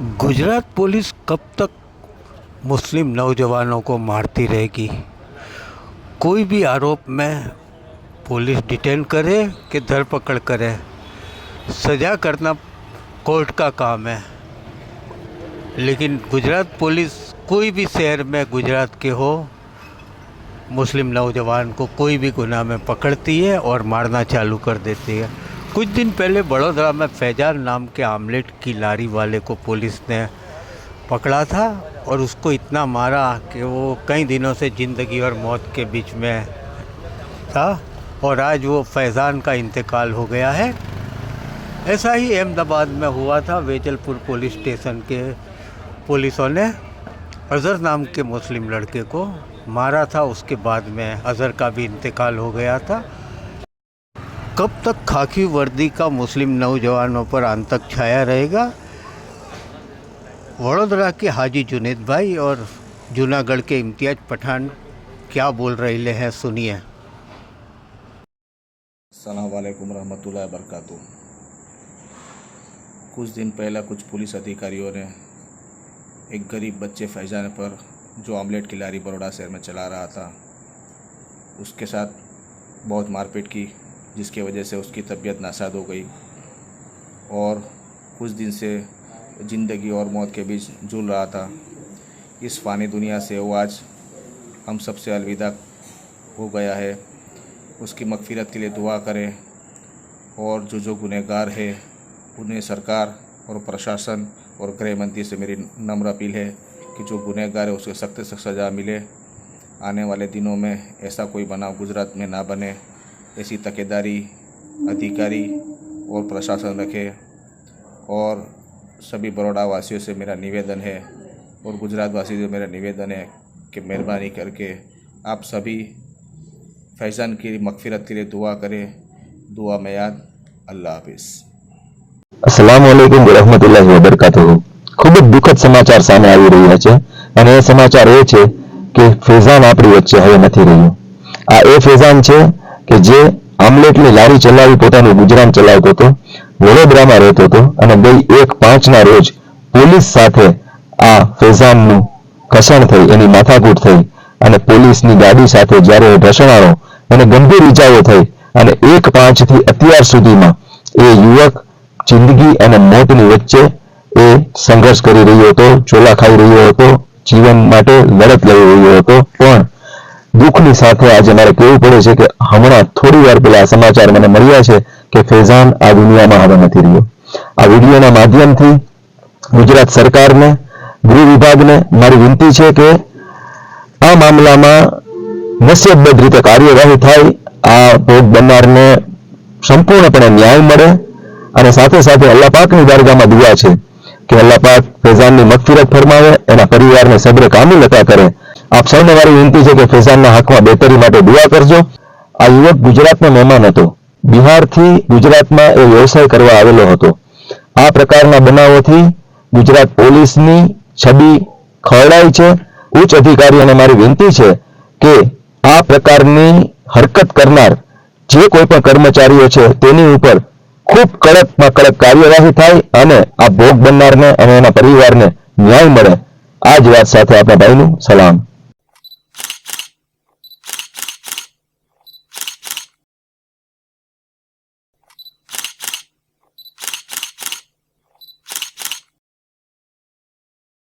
Gujarat police कब तक मुस्लिम नौजवानों को मारती रहेगी? कोई भी आरोप में पुलिस डिटेन करे कि धरपकड़ करे, सजा करना कोर्ट का काम है। लेकिन गुजरात पुलिस कोई भी शहर में गुजरात के हो, मुस्लिम नौजवान को कोई भी गुनाह में पकड़ती है और मारना चालू कर देती है। कुछ दिन पहले बड़ोदरा में फैजान नाम के आमलेट की लारी वाले को पुलिस ने पकड़ा था और उसको इतना मारा कि वो कई दिनों से ज़िंदगी और मौत के बीच में था और आज वो फैज़ान का इंतकाल हो गया है। ऐसा ही अहमदाबाद में हुआ था, वेजलपुर पुलिस स्टेशन के पुलिसों ने अज़हर नाम के मुस्लिम लड़के को मारा था। उसके बाद में अज़हर का भी इंतकाल हो गया था। कब तक खाकी वर्दी का मुस्लिम नौजवानों पर आतंक छाया रहेगा? वडोदरा के हाजी जुनेद भाई और जूनागढ़ के इम्तियाज़ पठान क्या बोल रहे हैं? सुनिए। सलामकुम रहमतुल्लाहि वरकatuh कुछ दिन पहले कुछ पुलिस अधिकारियों ने एक गरीब बच्चे फैजान पर, जो आमलेट की लारी बड़ोड़ा शहर में चला रहा था, उसके साथ बहुत मारपीट की जिसकी वजह से उसकी तबीयत नासाद हो गई और कुछ दिन से ज़िंदगी और मौत के बीच झूल रहा था। इस फ़ानी दुनिया से वो आज हम सबसे अलविदा हो गया है। उसकी मगफिरत के लिए दुआ करें और जो जो गुनहगार है, उन्हें सरकार और प्रशासन और गृह मंत्री से मेरी नम्र अपील है कि जो गुनहगार है उसके सख्त से सज़ा मिले। आने वाले दिनों में ऐसा कोई बनाव गुजरात में ना बने। ऐसी तकेदारी अधिकारी और प्रशासन रखे और सभी बड़ौदा वासियों से मेरा निवेदन है और गुजरात वासियों से मेरा निवेदन है कि मेहरबानी करके आप सभी फैज़ान की मगफिरत के लिए दुआ करें दुआ में याद अल्लाह हाफिज़ અસલામ વાલેકુમ વરહમતુલ્લાહ વબરકાતુહુ ખૂબ જ દુઃખદ સમાચાર સામે આવી રહ્યા છે અને એ સમાચાર એ છે કે ફેઝાન આપણી વચ્ચે હવે નથી રહ્યું આ એ ફેઝાન છે કે જે આમલેટની લારી ચલાવી પોતાનું ગુજરાન ચલાવતો હતો, વડોદરામાં રહેતો હતો અને ગઈ એક પાંચના રોજ પોલીસ સાથે આ ફેઝાનનું ઘસણ થઈ, એની માથાકૂટ થઈ અને પોલીસની ગાડી સાથે જ્યારે એ ઢસડાયો એને ગંભીર ઈજાઓ થઈ અને એક પાંચથી અત્યાર સુધીમાં એ યુવક જિંદગી અને મોતની વચ્ચે એ સંઘર્ષ કરી રહ્યો હતો, ચોલા ખાઈ રહ્યો હતો, જીવન માટે લડત લડી રહ્યો હતો. પણ દુઃખની સાથે આજે મારે કહેવું પડે છે કે હમણાં થોડી વાર પહેલા સમાચાર મને મળ્યા છે કે ફેઝાન આ દુનિયામાં હવે નથી રહ્યો. આ વિડીયોના માધ્યમથી ગુજરાત સરકારને, ગૃહ વિભાગને મારી વિનંતી છે કે આ મામલામાં નસીબબદ્ધ રીતે કાર્યવાહી થાય, આ ભોગ બનનારને સંપૂર્ણપણે ન્યાય મળે અને સાથે સાથે અલ્લાહ પાકની દરગાહમાં દુઆ છે કે અલ્લાહ પાક ફેઝાનની મગફિરત ફરમાવે, એના પરિવારને સબ્ર કામી અતા કરે આપ સૌને મારી વિનંતી છે કે ફેઝાનના હકમાં બેટરી માટે દુઆ કરજો. આ યુવક ગુજરાતનો મહેમાન હતો. બિહારથી ગુજરાતમાં એ વ્યવસાય કરવા આવેલો હતો. આ પ્રકારના બનાવોથી ગુજરાત પોલીસની છબી ખરડાય છે. ઉચ્ચ અધિકારીઓને મારી વિનંતી છે કે આ પ્રકારની હરકત કરનાર જે કોઈ પણ કર્મચારીઓ છે તેની ઉપર ખૂબ કડકમાં કડક કાર્યવાહી થાય અને આ ભોગ બનનારને અને એના પરિવારને ન્યાય મળે. આ જ વાત સાથે આપણા ભાઈનું સલામ.